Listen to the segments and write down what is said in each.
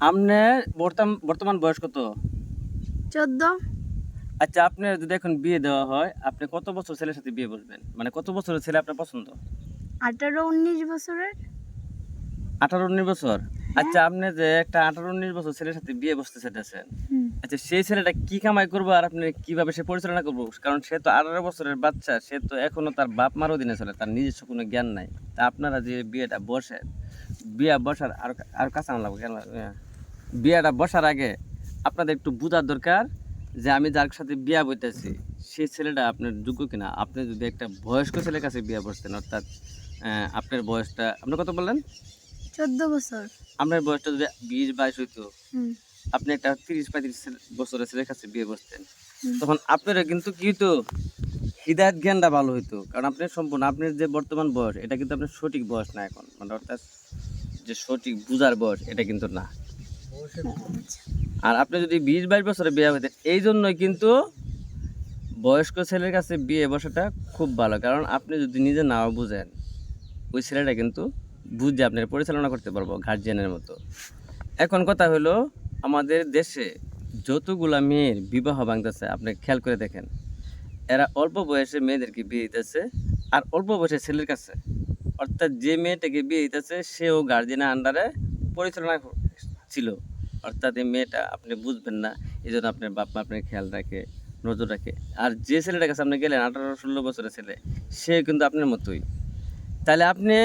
আপনার বর্তমান বর্তমান বয়স কত? চোদ্দ। আচ্ছা আপনার যদি এখন বিয়ে দেওয়া হয় আপনি কত বছর ছেলের সাথে বিয়ে বসবেন মানে কত বছরের ছেলে আপনার পছন্দ? আঠারো উনিশ বছরের। আঠারো উনিশ বছর? আচ্ছা আপনি যে একটা আঠারো উনিশ বছর ছেলের সাথে বিয়ে বসতে চাইতেছেন আচ্ছা সেই ছেলেটা কি কামাই করব আর আপনি কীভাবে সে পরিচালনা করব? কারণ সে তো আঠারো বছরের বাচ্চা সে তো এখনও তার বাপ মার অধীনে চলে তার নিজস্ব কোনো জ্ঞান নাই। তা আপনারা যে বিয়েটা বসেন বিয়ে বসার আর আর কাঁচা লাগবে কেন? হ্যাঁ। বিয়েটা বসার আগে আপনাদের একটু বোঝার দরকার যে আমি যার সাথে বিয়া বইতেছি সেই ছেলেটা আপনার যোগ্য কিনা? আপনি যদি একটা বয়স্ক ছেলের কাছে বিয়া বসতেন অর্থাৎ আপনার বয়সটা আপনি কত বললেন? চোদ্দ বছর। আপনার বয়সটা যদি বিশ বাইশ হইতো আপনি একটা তিরিশ পঁয়ত্রিশ বছরের ছেলের কাছে বিয়ে বসতেন। তখন আপনারা কিন্তু কি হইতো? হৃদায়ত জ্ঞানটা ভালো হইতো। কারণ আপনি সম্পূর্ণ আপনার যে বর্তমান বয়স এটা কিন্তু আপনার সঠিক বয়স না এখন। মানে অর্থাৎ যে সঠিক বুঝার বয়স এটা কিন্তু না। আর আপনি যদি বিশ, বাইশ বছরে বিয়ে হইতেন এই জন্যই কিন্তু বয়স্ক ছেলের কাছে বিয়ে বসাটা খুব ভালো। কারণ আপনি যদি নিজে নাও বুঝেন, ওই ছেলেটা কিন্তু বুঝে আপনার পরিচালনা করতে পারব গার্জিয়ানের মতো। এখন কথা হলো, আমাদের দেশে যতগুলা মেয়ের বিবাহ ভাঙতেছে, আপনি খেয়াল করে দেখেন। এরা অল্প বয়সে মেয়েদেরকে বিয়ে দিতেছে, আর অল্প বয়সে ছেলের কাছে। অর্থাৎ যে মেয়েটাকে বিয়ে দিতেছে, সেও গার্জিয়ানের আন্ডারে পরিচালনা ছিল। অর্থাৎ এই মেয়েটা আপনি বুঝবেন না এই জন্য আপনার বাপ মা আপনার খেয়াল রাখে নজর রাখে। আর যে ছেলেটার কাছে আপনি গেলেন আঠারো ষোলো বছরের ছেলে সে কিন্তু আপনার মতোই। তাহলে আপনি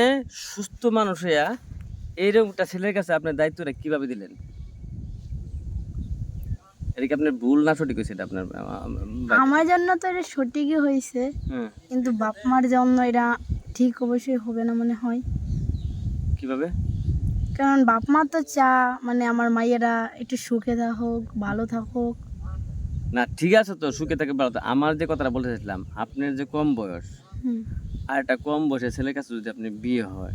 সুস্থ মানুষ হইয়া এইরকম একটা ছেলের কাছে আপনার দায়িত্বটা কীভাবে দিলেন? এটা কি আপনার ভুল না সঠিক হয়েছে এটা আপনার আমার জন্য তো এটা সঠিকই হয়েছে কিন্তু বাপ মার জন্য এটা ঠিক অবশ্যই হবে না মনে হয়। কীভাবে? কারণ বাপ মা তো চা মানে আমার মাইয়েরা একটু সুখে থাকুক ভালো থাকুক। না ঠিক আছে তো সুখে থাকে ভালো আমার যে কথাটা বলতে চাইছিলাম আপনার যে কম বয়স আর একটা কম বয়সের ছেলের কাছে যদি আপনি বিয়ে হয়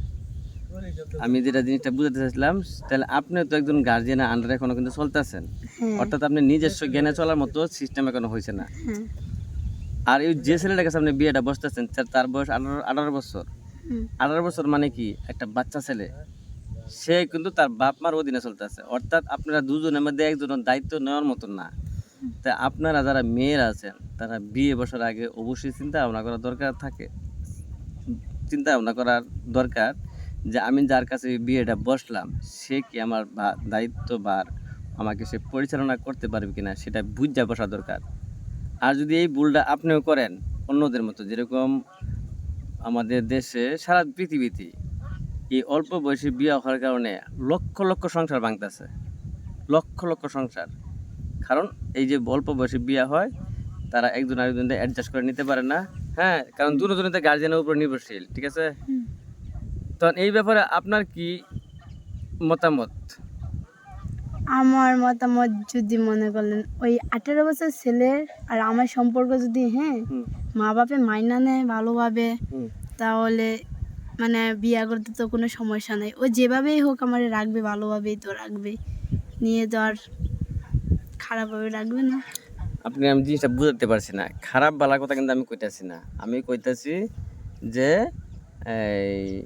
আমি যেটা জিনিসটা বুঝাতে চাইছিলাম তাহলে আপনি তো একজন গার্জিয়ানের আন্ডারে এখনও কিন্তু চলতেছেন। হ্যাঁ। অর্থাৎ আপনি নিজস্ব জ্ঞানে চলার মতো সিস্টেম এখনও হয়েছে না। হ্যাঁ। আর এই যে ছেলেটার কাছে আপনি বিয়েটা বসতেছেন তার- তার বয়স আঠারো আঠারো বছর। আঠারো বছর মানে কি? একটা বাচ্চা ছেলে। সে কিন্তু তার বাপ মার অধীনে চলতেছে। অর্থাৎ আপনারা দুজনের মধ্যে একজনের দায়িত্ব নেওয়ার মতন না। তা আপনারা যারা মেয়েরা আছেন, তারা বিয়ে বসার আগে অবশ্যই চিন্তা ভাবনা করার দরকার থাকে। চিন্তা ভাবনা করার দরকার যে আমি যার কাছে বিয়েটা বসলাম, সে কি আমার দায়িত্ব বার আমাকে সে পরিচালনা করতে পারবে কিনা, সেটা বুঝা বসা দরকার। আর যদি এই ভুলটা আপনিও করেন অন্যদের মতো, যেরকম আমাদের দেশে সারা পৃথিবীতে এই অল্প বয়সে বিয়ে হওয়ার কারণে লক্ষ লক্ষ সংসার ভাঙতেছে। লক্ষ লক্ষ সংসার। কারণ এই যে অল্প বয়সে বিয়ে হয় তারা একজন আরেকজনকে অ্যাডজাস্ট করে নিতে পারে না। হ্যাঁ কারণ দুজনে তো গার্জেনের উপর নির্ভরশীল ঠিক আছে। তখন এই ব্যাপারে আপনার কি মতামত? আমার মতামত যদি মনে করলেন ওই আঠেরো বছর ছেলের আর আমার সম্পর্ক যদি হ্যাঁ মা বাপে মাইনা নেয় ভালোভাবে তাহলে মানে বিয়ে করতে তো কোনো সমস্যা নেই। ও যেভাবেই হোক আমার রাখবে, ভালোভাবেই তো রাখবে। নিয়ে তো আর খারাপভাবে রাখবে না। আপনি আমি জিনিসটা বুঝতে পারছি না। খারাপ বালা কথা কিন্তু আমি কইতাছি না। আমি কইতাছি যে, এই,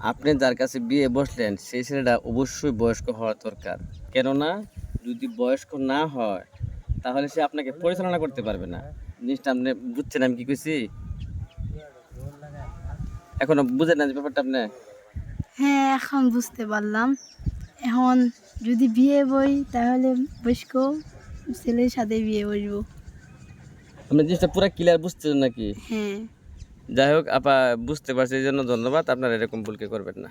আপনি যার কাছে বিয়ে বসলেন, সেই ছেলেটা অবশ্যই বয়স্ক হওয়া দরকার। কেননা, যদি বয়স্ক না হয়, তাহলে সে আপনাকে পরিচালনা করতে পারবে না। জিনিসটা আপনি বুঝছেন আমি কি কইছি? এখনও বুঝে না যে ব্যাপারটা আপনি? হ্যাঁ এখন বুঝতে পারলাম। এখন যদি বিয়ে বই তাহলে বসক ছেলের সাথে বিয়ে বসবো আপনি জিনিসটা পুরো ক্লিয়ার বুঝতে নাকি? হ্যাঁ। যাই হোক আপা বুঝতে পারছি এই জন্য ধন্যবাদ। আপনার এরকম ভুলকে করবেন না।